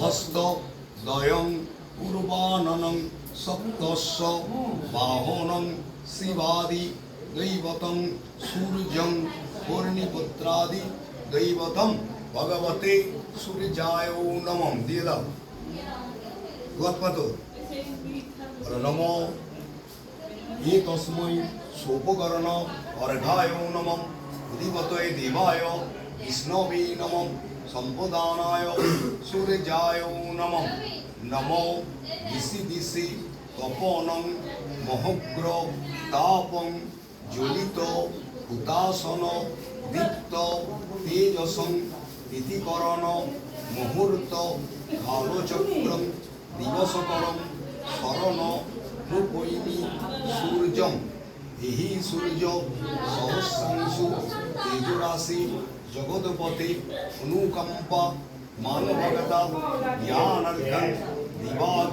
হস্ত দয়ং পূর্বাননং সপ্তস্য বাহনং শিবাদি দৈবতং সূর্যং পূর্ণিপুত্রাদি দৈবতম। ভগবতে সূর্যায় নমঃ। দিয়ে দাও। গৎপত নম। এ তস্মৈ সোপকরণ অর্ঘায় নম। অধিপতয়ে দেবায় বিষ্ণবে নম। সম্পদানায় সূর্যায় নম নম দিশি দিশি তপনং মহগ্র তাপং জ্বলিত হুতাসন দীপ্ত তেজসং প্রীতিকরণ মুহূর্ত কালচক্রম দিবসকরম শরণ রূপৈনি সূর্যম ଏହି ସୂର୍ଯ୍ୟ ସହସ୍ରାଂଶୁ ତେଜରାଶି ଜଗତପତି ଅନୁକମ୍ପା மானவகதால் ஞானர்கள் திவாக